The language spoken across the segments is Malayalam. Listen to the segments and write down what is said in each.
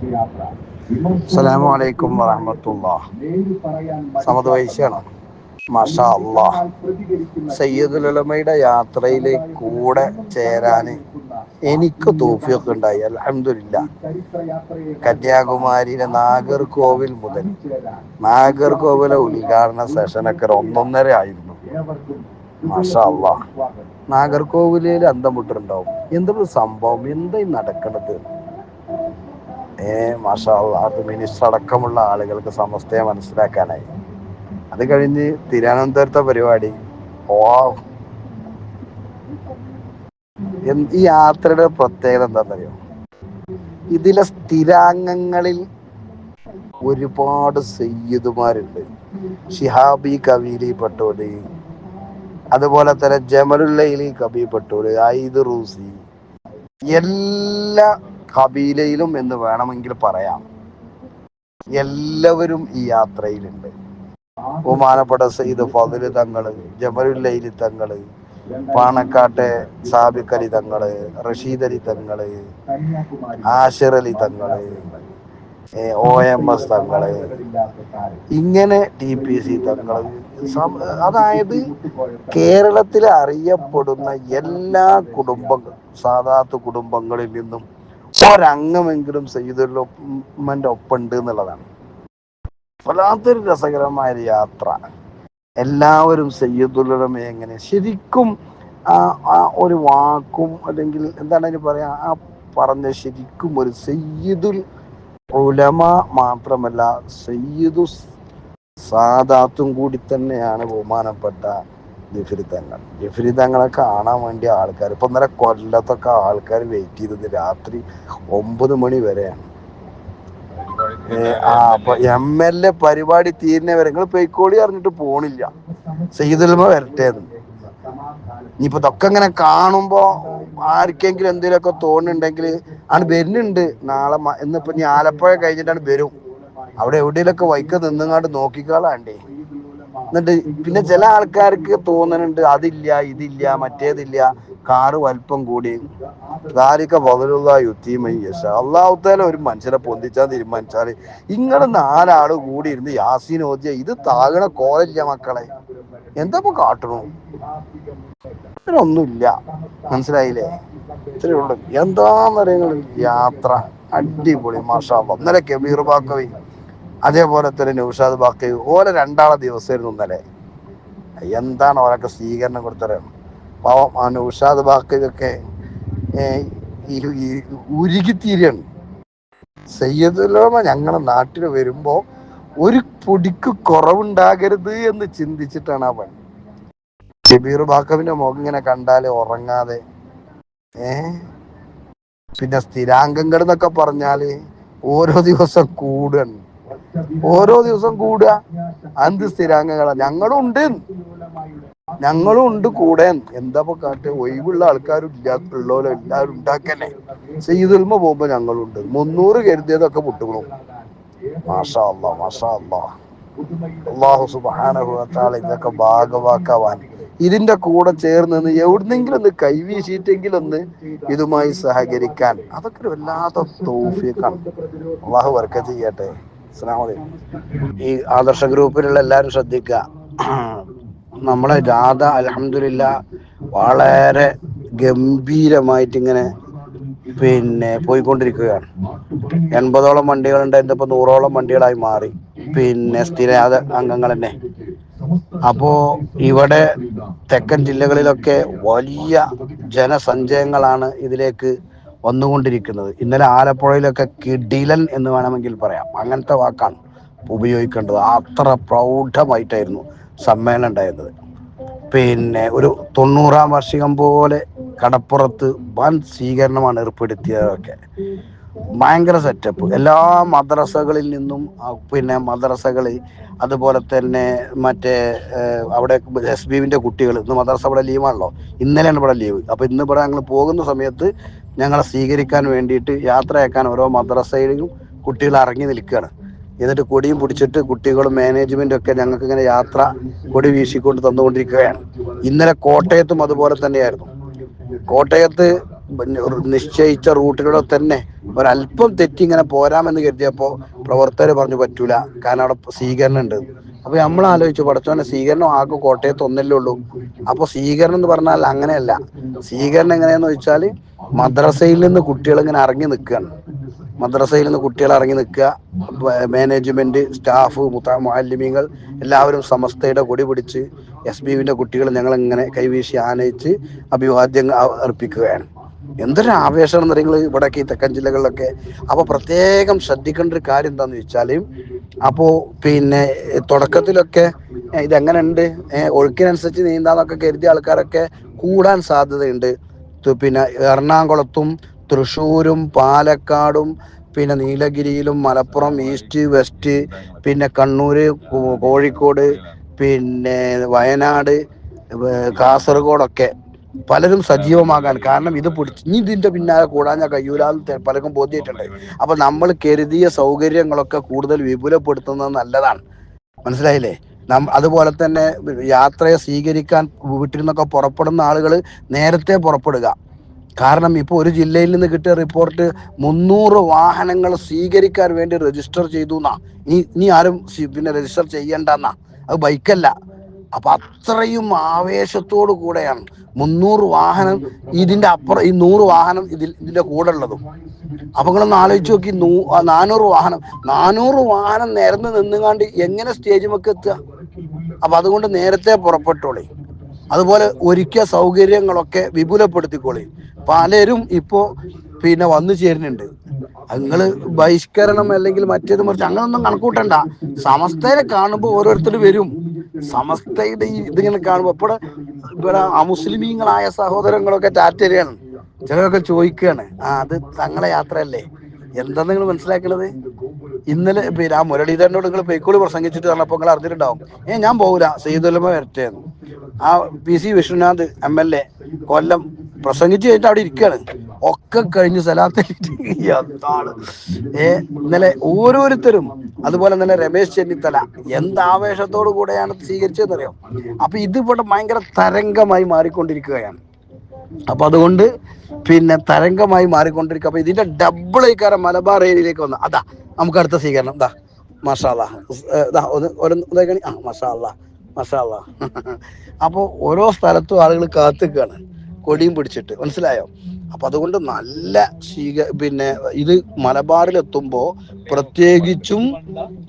അസ്സലാമു അലൈക്കും വറഹമത്തുള്ള. സമദ് മഷാ മാഷാ സയ്യദുലമയുടെ യാത്രയിൽ കൂടെ ചേരാന് എനിക്ക് തോഫിയൊക്കെ ഉണ്ടായി അലഹമില്ല കന്യാകുമാരിയിലെ നാഗർകോവിൽ മുതൽ നാഗർകോവിലെ ഉദ്ഘാടന സെഷനൊക്കെ ഒന്നൊന്നര ആയിരുന്നു. മാഷാ അള്ളാ നാഗർകോവിലിൽ അന്തം വിട്ടിട്ടുണ്ടാവും. എന്തൊരു സംഭവം? എന്തായി നടക്കണത്? ഏ മാഷാള്ള അത് മിനിസ്റ്റർ അടക്കമുള്ള ആളുകൾക്ക് സമസ്തയെ മനസ്സിലാക്കാനായി. അത് കഴിഞ്ഞ് തിരുവനന്തപുരത്തെ പരിപാടി. ഓ ഈ യാത്രയുടെ പ്രത്യേകത എന്താണെന്നറിയോ ഇതിലെ സ്ഥിരാംഗങ്ങളിൽ ഒരുപാട് സയ്യിദുമാരുണ്ട്. ഷിഹാബി കവീലി പട്ടോലി. അതുപോലെ തന്നെ ജമലുല്ലയിലി കബി പട്ടോലി ഐദ് റൂസി. എല്ലാ കബീലയിലും എന്ന് വേണമെങ്കിൽ പറയാം. എല്ലാവരും ഈ യാത്രയിലുണ്ട്. ബഹുമാനപ്പെട്ട സയ്യിദ് ഫതിൽ തങ്ങൾ ജമലുല്ലൈലി തങ്ങൾ പാണക്കാട്ടെ സാബിഖ് അലി തങ്ങൾ റഷീദ് അലി തങ്ങൾ ആഷിർ അലി തങ്ങൾ ഒ എം എസ് തങ്ങൾ ഇങ്ങനെ ടി പി സി തങ്ങൾ അതായത് കേരളത്തിൽ അറിയപ്പെടുന്ന എല്ലാ കുടുംബ സാധാത്ത് കുടുംബങ്ങളിൽ നിന്നും ഒരംഗമെങ്കിലും സയ്യിദുല്ലമ്മന്റെ ഒപ്പം ഉണ്ട് എന്നുള്ളതാണ്. വല്ലാത്തൊരു രസകരമായ യാത്ര. എല്ലാവരും സയ്യിദുല്ലമയെ എങ്ങനെ? ശരിക്കും ആ ആ ഒരു വാക്കും അല്ലെങ്കിൽ എന്താണ് അതിന് പറയാ ആ പറഞ്ഞ ശരിക്കും ഒരു സയ്യിദുൽ ഉലമ മാത്രമല്ല സയ്യിദു സാദാത്തും കൂടി തന്നെയാണ് ബഹുമാനപ്പെട്ട ജഫരി തങ്ങൾ ജഫരി തങ്ങളെ കാണാൻ വേണ്ടി ആൾക്കാർ ഇപ്പൊ ഇന്നലെ കൊല്ലത്തൊക്കെ ആൾക്കാർ വെയിറ്റ് ചെയ്തത് രാത്രി ഒമ്പത് മണി വരെയാണ്. ആ അപ്പൊ എം എൽ എ പരിപാടി തീരുന്ന വരെ നിങ്ങൾ പെയ്ക്കോളി അറിഞ്ഞിട്ട് പോണില്ല. സയ്യിദുൽമ വരട്ടേന്ന്. ഇനിയിപ്പോ ഇതൊക്കെ ഇങ്ങനെ കാണുമ്പോ ആർക്കെങ്കിലും എന്തെങ്കിലുമൊക്കെ തോന്നുന്നുണ്ടെങ്കിൽ ആണ് വരുന്നുണ്ട്. നാളെ ഇന്നിപ്പോ ഇനി ആലപ്പുഴ കഴിഞ്ഞിട്ടാണ് വരും. അവിടെ എവിടെയെങ്കിലൊക്കെ വൈക്ക നിന്നങ്ങാണ്ട് നോക്കിക്കാളാണ്ടേ. എന്നിട്ട് പിന്നെ ചില ആൾക്കാർക്ക് തോന്നുന്നുണ്ട് അതില്ല ഇതില്ല മറ്റേതില്ല. കാറ് വലിപ്പം കൂടി. ധാരിക പതിലുള്ള യുദ്ധീമയ്യശ അള്ളാഹുത്താല ഒരു മനുഷ്യനെ പൊന്തിച്ചാൽ തീരുമാനിച്ചാൽ ഇങ്ങനെ നാലാൾ കൂടി ഇരുന്ന് യാസീൻ ഓദ്യ ഇത് താകണ കോലല്ല മക്കളെ. എന്താ കാട്ടണു? ഒന്നുമില്ല മനസ്സിലായില്ലേ? ഇത്രയേ ഉള്ളൂ. എന്താന്നറിയുന്നത് യാത്ര. അടിപൊളി മാഷാ. ഇന്നലെ കബീർ ബാക്കവി അതേപോലെ തന്നെ നൗഷാദ് ബാക്കി ഓലെ രണ്ടാളെ ദിവസമായിരുന്നു ഇന്നലെ. എന്താണ് ഓരൊക്കെ സ്വീകരണം കൊടുത്തറിയാം പാവം ആ നൗഷാദ് ബാക്കിയൊക്കെ ഉരുകിത്തീരാണ്. സയ്യദുലോമ ഞങ്ങളെ നാട്ടിൽ വരുമ്പോൾ ഒരു പൊടിക്ക് കുറവുണ്ടാകരുത് എന്ന് ചിന്തിച്ചിട്ടാണ് ആ പണി ഷബീർ ബാക്കവിന്റെ മുഖം ഇങ്ങനെ കണ്ടാൽ ഉറങ്ങാതെ ഏ? പിന്നെ സ്ഥിരാംഗങ്ങൾ എന്നൊക്കെ പറഞ്ഞാൽ ഓരോ ദിവസം കൂടുകയാണ്. ഓരോ ദിവസം കൂടുക. അന്ത് സ്ഥിരാംഗങ്ങളാ? ഞങ്ങളും ഉണ്ട് ഞങ്ങളും ഉണ്ട് കൂടെ. എന്താ കാട്ടെ? ഒഴിവുള്ള ആൾക്കാരും ഇല്ലാത്തുള്ളവരും എല്ലാവരും ഉണ്ടാക്കന്നെ. സയ്യിദുൽമ പോകുമ്പോ ഞങ്ങളുണ്ട്. മുന്നൂറ് കരുതിയതൊക്കെ പൊട്ടുകളും മാഷാ മാഷാ ഇതൊക്കെ ഭാഗവാക്കാവാൻ. ഇതിന്റെ കൂടെ ചേർന്ന് എവിടുന്നെങ്കിലും ഒന്ന് കൈവീശിയിട്ടെങ്കിലും ഒന്ന് ഇതുമായി സഹകരിക്കാൻ. അതൊക്കെ ഒരു വല്ലാത്ത തൗഫീഖാണ്. അള്ളാഹു വർക്ക ചെയ്യട്ടെ. അലൈക്കും. ഈ ആദർശ ഗ്രൂപ്പിലുള്ള എല്ലാവരും ശ്രദ്ധിക്കുക. നമ്മളെ ജാഥ അലഹമില്ല വളരെ ഗംഭീരമായിട്ട് ഇങ്ങനെ പിന്നെ പോയിക്കൊണ്ടിരിക്കുകയാണ്. എൺപതോളം വണ്ടികളുണ്ടായിരുന്നു ഇപ്പൊ നൂറോളം വണ്ടികളായി മാറി. പിന്നെ സ്ഥിര അംഗങ്ങൾ തന്നെ അപ്പോ ഇവിടെ തെക്കൻ ജില്ലകളിലൊക്കെ വലിയ ജനസഞ്ചയങ്ങളാണ് ഇതിലേക്ക് വന്നുകൊണ്ടിരിക്കുന്നത്. ഇന്നലെ ആലപ്പുഴയിലൊക്കെ കിടിലൻ എന്ന് വേണമെങ്കിൽ പറയാം. അങ്ങനത്തെ വാക്കാണ് ഉപയോഗിക്കേണ്ടത്. അത്ര പ്രൗഢമായിട്ടായിരുന്നു സമ്മേളനം ഉണ്ടായിരുന്നത്. പിന്നെ ഒരു തൊണ്ണൂറാം വാർഷികം പോലെ കടപ്പുറത്ത് വൻ സ്വീകരണമാണ് ഏർപ്പെടുത്തിയതൊക്കെ. ഭയങ്കര സെറ്റപ്പ്. എല്ലാ മദ്രസകളിൽ നിന്നും പിന്നെ മദ്രസകളിൽ അതുപോലെ തന്നെ മറ്റേ അവിടെ എസ് ബിവിന്റെ കുട്ടികൾ ഇന്ന് മദ്രസ ഇവിടെ ലീവാണല്ലോ ഇന്നലെയാണ് ഇവിടെ ലീവ് അപ്പോൾ ഇന്ന് ഇവിടെ ഞങ്ങൾ പോകുന്ന സമയത്ത് ഞങ്ങളെ സ്വീകരിക്കാൻ വേണ്ടിയിട്ട് യാത്രയാക്കാൻ ഓരോ മദ്രസയിലും കുട്ടികൾ ഇറങ്ങി നിൽക്കുകയാണ്. എന്നിട്ട് കൊടിയും പിടിച്ചിട്ട് കുട്ടികളും മാനേജ്മെന്റും ഒക്കെ ഞങ്ങൾക്ക് ഇങ്ങനെ യാത്ര കൊടി വീശിക്കൊണ്ട് തന്നുകൊണ്ടിരിക്കുകയാണ്. ഇന്നലെ കോട്ടയത്തും അതുപോലെ തന്നെയായിരുന്നു. കോട്ടയത്ത് നിശ്ചയിച്ച റൂട്ടിലൂടെ തന്നെ ഒരല്പം തെറ്റി ഇങ്ങനെ പോരാമെന്ന് കരുതിയപ്പോൾ പ്രവർത്തകർ പറഞ്ഞു പറ്റൂല. കാരണം അവിടെ സ്വീകരണം ഉണ്ട് അപ്പൊ നമ്മൾ ആലോചിച്ചു പടച്ചോനെ സ്വീകരണം ആകെ കോട്ടയത്ത് ഒന്നല്ലേ ഉള്ളൂ. അപ്പൊ സ്വീകരണം എന്ന് പറഞ്ഞാൽ അങ്ങനെയല്ല. സ്വീകരണം എങ്ങനെയാന്ന് വെച്ചാൽ മദ്രസയിൽ നിന്ന് കുട്ടികൾ ഇങ്ങനെ ഇറങ്ങി നിൽക്കുകയാണ് മദ്രസയിൽ നിന്ന് കുട്ടികൾ ഇറങ്ങി നിൽക്കുക മാനേജ്മെന്റ് സ്റ്റാഫ് മാലിന്യങ്ങൾ എല്ലാവരും സമസ്തയുടെ കൊടി പിടിച്ച് എസ് ബി കുട്ടികൾ ഞങ്ങൾ ഇങ്ങനെ കൈവീശി ആനയിച്ച് അഭിവാദ്യം അർപ്പിക്കുകയാണ്. എന്തൊരു ആവേശമാണ് നിങ്ങൾ ഇവിടെയൊക്കെ ഈ തെക്കൻ ജില്ലകളിലൊക്കെ. അപ്പൊ പ്രത്യേകം ശ്രദ്ധിക്കേണ്ട ഒരു കാര്യം എന്താന്ന് വെച്ചാൽ അപ്പോ പിന്നെ തുടക്കത്തിലൊക്കെ ഇതെങ്ങനെയുണ്ട്? ഒഴുക്കിനനുസരിച്ച് നീന്താന്നൊക്കെ കരുതിയ ആൾക്കാരൊക്കെ കൂടാൻ സാധ്യതയുണ്ട്. പിന്നെ എറണാകുളത്തും തൃശ്ശൂരും പാലക്കാടും പിന്നെ നീലഗിരിയിലും മലപ്പുറം ഈസ്റ്റ് വെസ്റ്റ് പിന്നെ കണ്ണൂര് കോഴിക്കോട് പിന്നെ വയനാട് കാസർഗോഡൊക്കെ. പലരും സജീവമാകാൻ കാരണം ഇത് പിടിച്ച് ഇനി ഇതിന്റെ പിന്നാലെ കൂടാൻ ഞാൻ തെ- പലർക്കും ബോധ്യമായിട്ടുണ്ട്. അപ്പൊ നമ്മൾ കരുതിയ സൗകര്യങ്ങളൊക്കെ കൂടുതൽ വിപുലപ്പെടുത്തുന്നത് നല്ലതാണ്. മനസ്സിലായില്ലേ? നം അതുപോലെ തന്നെ യാത്രയെ സ്വീകരിക്കാൻ വീട്ടിൽ നിന്നൊക്കെ പുറപ്പെടുന്ന ആളുകൾ നേരത്തെ പുറപ്പെടുക. കാരണം ഇപ്പോൾ ഒരു ജില്ലയിൽ നിന്ന് കിട്ടിയ റിപ്പോർട്ട് മുന്നൂറ് വാഹനങ്ങൾ സ്വീകരിക്കാൻ വേണ്ടി രജിസ്റ്റർ ചെയ്തു എന്നാ ഇനി ഇനി ആരും പിന്നെ രജിസ്റ്റർ ചെയ്യണ്ടെന്നാ. അത് ബൈക്കല്ല അപ്പൊ അത്രയും ആവേശത്തോടു കൂടെയാണ്. മുന്നൂറ് വാഹനം ഇതിന്റെ അപ്പുറം ഈ നൂറ് വാഹനം ഇതിൽ ഇതിന്റെ കൂടെ ഉള്ളതും. അപ്പൊ നിങ്ങളൊന്ന് ആലോചിച്ച് നോക്കി നൂ നാനൂറ് വാഹനം. നാനൂറ് വാഹനം നിരന്ന് നിന്നുകാണ്ട് എങ്ങനെ സ്റ്റേജിമൊക്കെ എത്തുക? അപ്പൊ അതുകൊണ്ട് നേരത്തെ പുറപ്പെട്ടോളി. അതുപോലെ ഒരുക്കിയ സൗകര്യങ്ങളൊക്കെ വിപുലപ്പെടുത്തിക്കോളി. പലരും ഇപ്പോ പിന്നെ വന്നു ചേരുന്നുണ്ട്. നിങ്ങൾ ബഹിഷ്കരണം അല്ലെങ്കിൽ മറ്റേത് മറിച്ച് അങ്ങനൊന്നും കണക്കൂട്ടണ്ട. സമസ്തയെ കാണുമ്പോൾ ഓരോരുത്തർ വരും. സമസ്തയുടെ ഈ ഇതിങ്ങനെ കാണുമ്പോൾ ഇപ്പോൾ ഇവിടെ അമുസ്ലിമീങ്ങളായ സഹോദരങ്ങളൊക്കെ ടാറ്റരിയാണ്. ചിലരൊക്കെ ചോദിക്കുകയാണ് ആ അത് തങ്ങളെ യാത്രയല്ലേ? എന്താ നിങ്ങൾ മനസ്സിലാക്കണത്? ഇന്നലെ പിന്നെ ആ മുരളീധരനോട് നിങ്ങൾ പേക്കോളി പ്രസംഗിച്ചിട്ട് പറഞ്ഞപ്പോൾ നിങ്ങൾ അറിഞ്ഞിട്ടുണ്ടാവും. ഏ ഞാൻ പോകില്ല സെയ്തുലമ വരട്ടെ എന്ന്. ആ P C Vishwanath M L A Kollam പ്രസംഗിച്ച് കഴിഞ്ഞിട്ട് അവിടെ ഇരിക്കുകയാണ് ഒക്കെ കഴിഞ്ഞ് എന്താണ് ഏ ഇന്നലെ ഓരോരുത്തരും അതുപോലെ തന്നെ രമേശ് ചെന്നിത്തല എന്ത് ആവേശത്തോടു കൂടെയാണ് സ്വീകരിച്ചതെന്നറിയാം? അപ്പൊ ഇത് ഇവിടെ ഭയങ്കര തരംഗമായി മാറിക്കൊണ്ടിരിക്കുകയാണ്. അപ്പൊ അതുകൊണ്ട് പിന്നെ തരംഗമായി മാറിക്കൊണ്ടിരിക്കുക അപ്പൊ ഇതിന്റെ ഡബിൾ ആയിക്കാരം മലബാർ ഏരിയയിലേക്ക് വന്ന. അതാ നമുക്ക് അടുത്ത സ്വീകരണം. ദാ മഷാല ഒന്ന് ഒരു ആ മഷാല മഷാല അപ്പോൾ ഓരോ സ്ഥലത്തും ആളുകൾ കാത്തുക്കാണ്. കൊടിയും പിടിച്ചിട്ട്. മനസ്സിലായോ? അപ്പൊ അതുകൊണ്ട് നല്ല സ്വീക പിന്നെ ഇത് മലബാറിൽ എത്തുമ്പോ പ്രത്യേകിച്ചും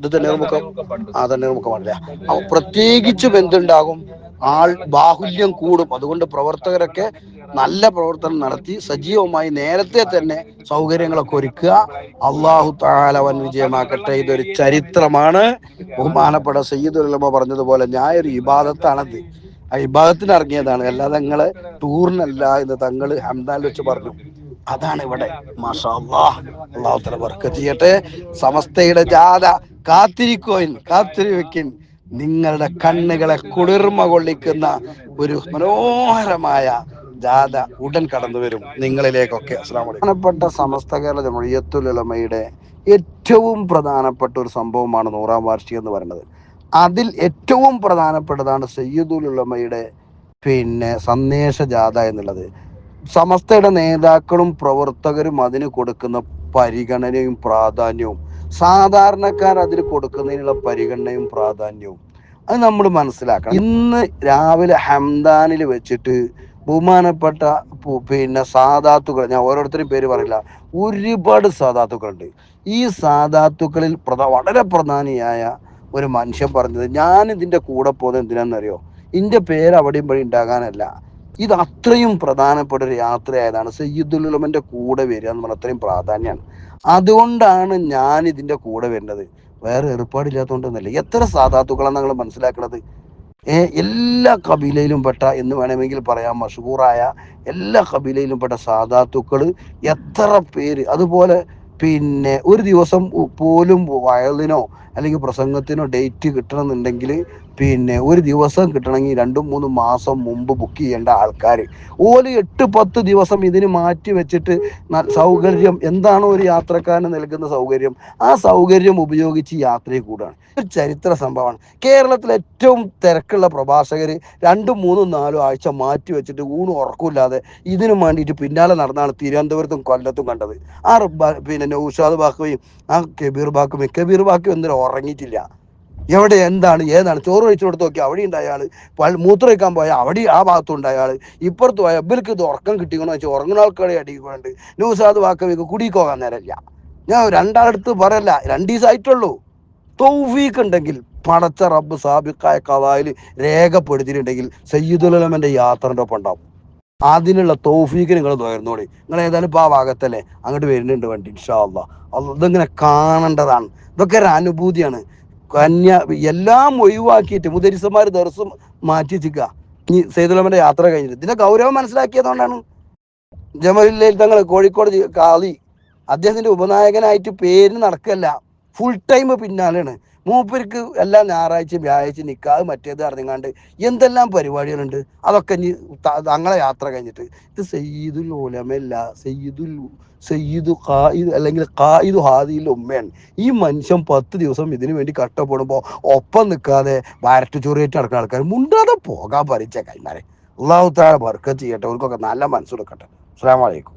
ഇത് നമുക്ക് ആ പാടില്ല? അപ്പൊ പ്രത്യേകിച്ചും എന്തുണ്ടാകും? ആൾ ബാഹുല്യം കൂടും. അതുകൊണ്ട് പ്രവർത്തകരൊക്കെ നല്ല പ്രവർത്തനം നടത്തി സജീവമായി നേരത്തെ തന്നെ സൗകര്യങ്ങളൊക്കെ ഒരുക്കുക. അള്ളാഹു താലവൻ വിജയമാക്കട്ടെ. ഇതൊരു ചരിത്രമാണ്. ബഹുമാനപ്പെട്ട സയ്യിദുലമ പറഞ്ഞതുപോലെ ഞാൻ ഒരു ഇബാദത്താണത്. ഇബാദത്തിന് ഇറങ്ങിയതാണ്. അല്ലാതെ നിങ്ങൾ ടൂറിനല്ല എന്ന് തങ്ങൾ ഹംദാനിൽ വെച്ച് പറഞ്ഞു. അതാണ് ഇവിടെ. മാഷാ അല്ലാഹ് അള്ളാഹു തല വർക്ക് ചെയ്യട്ടെ. സമസ്തയുടെ ജാഥ കാത്തിരിക്കോയിൻ കാത്തിരിവെക്കിൻ നിങ്ങളുടെ കണ്ണുകളെ കുളിർമ കൊള്ളിക്കുന്ന ഒരു മനോഹരമായ ജാഥ ഉടൻ കടന്നു വരും. നിങ്ങളിലേക്കൊക്കെ. പ്രധാനപ്പെട്ട സമസ്ത കേരള ജമഴിയത്തുലമയുടെ ഏറ്റവും പ്രധാനപ്പെട്ട ഒരു സംഭവമാണ് നൂറാം വാർഷികം എന്ന് പറയുന്നത്. അതിൽ ഏറ്റവും പ്രധാനപ്പെട്ടതാണ് സയ്യിദുൽ ഉലമയുടെ പിന്നെ സന്ദേശ ജാഥ എന്നുള്ളത്. സമസ്തയുടെ നേതാക്കളും പ്രവർത്തകരും അതിന് കൊടുക്കുന്ന പരിഗണനയും പ്രാധാന്യവും സാധാരണക്കാർ അതിന് കൊടുക്കുന്നതിനുള്ള പരിഗണനയും പ്രാധാന്യവും അത് നമ്മൾ മനസ്സിലാക്കണം. ഇന്ന് രാവിലെ ഹംദാനിൽ വെച്ചിട്ട് ബഹുമാനപ്പെട്ട പിന്നെ സാധാത്തുക്കൾ ഞാൻ ഓരോരുത്തരും പേര് പറയില്ല ഒരുപാട് സാധാത്തുക്കളുണ്ട് ഈ സാധാത്തുക്കളിൽ പ്രധാ വളരെ പ്രധാനിയായ ഒരു മനുഷ്യൻ പറഞ്ഞത് ഞാൻ ഇതിന്റെ കൂടെ പോകുന്നത് എന്തിനാണെന്നറിയോ? ഇന്റെ പേര് അവിടെയും വഴി ഉണ്ടാകാനല്ല. ഇത് അത്രയും പ്രധാനപ്പെട്ട ഒരു യാത്രയായതാണ് സയ്യിദുൽ ഉലമന്റെ കൂടെ വരിക എന്ന് പറഞ്ഞാൽ അത്രയും പ്രാധാന്യമാണ്. അതുകൊണ്ടാണ് ഞാൻ ഇതിന്റെ കൂടെ വരുന്നത്. വേറെ ഏർപ്പാടില്ലാത്തതുകൊണ്ടൊന്നല്ല എത്ര സാധാത്തുക്കളാണ് നിങ്ങൾ മനസ്സിലാക്കുന്നത് എല്ലാ കബീലയിലും പെട്ട എന്ന് വേണമെങ്കിൽ പറയാം മഷൂറായ എല്ലാ കബീലയിലും പെട്ട സാധാത്തുക്കൾ എത്ര പേര് അതുപോലെ പിന്നെ ഒരു ദിവസം പോലും വയലിനോ അല്ലെങ്കിൽ പ്രസംഗത്തിനോ ഡേറ്റ് കിട്ടണമെന്നുണ്ടെങ്കിൽ പിന്നെ ഒരു ദിവസം കിട്ടണമെങ്കിൽ രണ്ടും മൂന്നും മാസം മുമ്പ് ബുക്ക് ചെയ്യേണ്ട ആൾക്കാർ ഓൽ എട്ട് പത്ത് ദിവസം ഇതിന് മാറ്റി വെച്ചിട്ട് സൗകര്യം എന്താണോ ഒരു യാത്രക്കാരന് നൽകുന്ന സൗകര്യം? ആ സൗകര്യം ഉപയോഗിച്ച് യാത്രയിൽ കൂടാണ്. ഒരു ചരിത്ര സംഭവമാണ്. കേരളത്തിലെ ഏറ്റവും തിരക്കുള്ള പ്രഭാഷകർ രണ്ടും മൂന്നും നാലും ആഴ്ച മാറ്റി വെച്ചിട്ട് ഊണും ഉറക്കമില്ലാതെ ഇതിനു വേണ്ടിയിട്ട് പിന്നാലെ നടന്നാണ് തിരുവനന്തപുരത്തും കൊല്ലത്തും കണ്ടത്. ആ പിന്നെ നൗഷാദ് ബാക്കുവയും ആ കബീർ ബാക്കുവയും കബീർ ബാക്കവി എന്തിനും ഉറങ്ങിയിട്ടില്ല? എവിടെ എന്താണ് ഏതാണ്? ചോറ് കഴിച്ചു കൊടുത്ത് നോക്കി അവിടെ ഉണ്ട് അയാൾ വയ്ക്കാൻ പോയാൽ അവിടെ ആ ഭാഗത്തുണ്ട് അയാൾ ഇപ്പുറത്ത് പോയാൽ ഇവർക്ക് ഇത് ഉറക്കം കിട്ടിക്കണോ വെച്ചാൽ ഉറങ്ങുന്ന ആൾക്കാരെ അടിക്കുന്നുണ്ട് നൗഷാദ് ബാക്കവിക്ക് കുടിക്കോകാൻ നേരമില്ല ഞാൻ രണ്ടാളടുത്ത് പറയല്ല രണ്ട് ദിവസമായിട്ടുള്ളൂ തൗഫീഖ് ഉണ്ടെങ്കിൽ പടച്ച റബ്ബ് സാബിക്കായ കവായിൽ രേഖപ്പെടുത്തിയിട്ടുണ്ടെങ്കിൽ സയ്യിദുലമന്റെ യാത്രന്റെ ഒപ്പം ഉണ്ടാവും. അതിനുള്ള തൗഫീഖ് നിങ്ങൾ തുറന്നോളി നിങ്ങൾ ഏതായാലും ഇപ്പോൾ ആ ഭാഗത്തല്ലേ? അങ്ങോട്ട് വരുന്നുണ്ട് വണ്ടി ഇൻഷാ അള്ളാ. അള്ളാ ഇതിങ്ങനെ കാണേണ്ടതാണ്. ഇതൊക്കെ ഒരു അനുഭൂതിയാണ്. കന്യ എല്ലാം ഒഴിവാക്കിയിട്ട് മുദരിസന്മാർ ദിവസം മാറ്റി വെച്ചിക്കുക ഇനി സൈദുലമന്റെ യാത്ര കഴിഞ്ഞിട്ട്. ഇതിന്റെ ഗൗരവം മനസ്സിലാക്കിയതുകൊണ്ടാണ്. ജമലില്ലയിൽ തങ്ങൾ കോഴിക്കോട് കാളി അദ്ദേഹത്തിന്റെ ഉപനായകനായിട്ട് പേര് നടക്കല്ല. ഫുൾ ടൈം പിന്നാലെയാണ്. മൂപ്പർക്ക് എല്ലാ ഞായറാഴ്ചയും വ്യാഴാഴ്ച നിൽക്കാതെ മറ്റേത് അറിഞ്ഞാണ്ട് എന്തെല്ലാം പരിപാടികളുണ്ട് അതൊക്കെ ഇനി തങ്ങളെ യാത്ര കഴിഞ്ഞിട്ട്. ഇത് സയ്യിദുൽ ഉലമല്ല സയ്യിദുൽ സയ്യിദു ഖായിദ് അല്ലെങ്കിൽ ഖായിദു ഹാദിയിൽ ഉമ്മയാണ്. ഈ മനുഷ്യൻ പത്ത് ദിവസം ഇതിനു വേണ്ടി കഷ്ടപ്പെടുമ്പോൾ ഒപ്പം നിൽക്കാതെ വരട്ട് ചൊറിയേറ്റ് നടക്കുന്ന ആൾക്കാർ മുണ്ടാതെ പോകാൻ പരിച്ച കൈമാരെ അള്ളാഹു താഴെ വർക്കത്ത് ചെയ്യട്ടെ അവർക്കൊക്കെ നല്ല മനസ്സെടുക്കട്ടെ അസ്സാം വലൈക്കും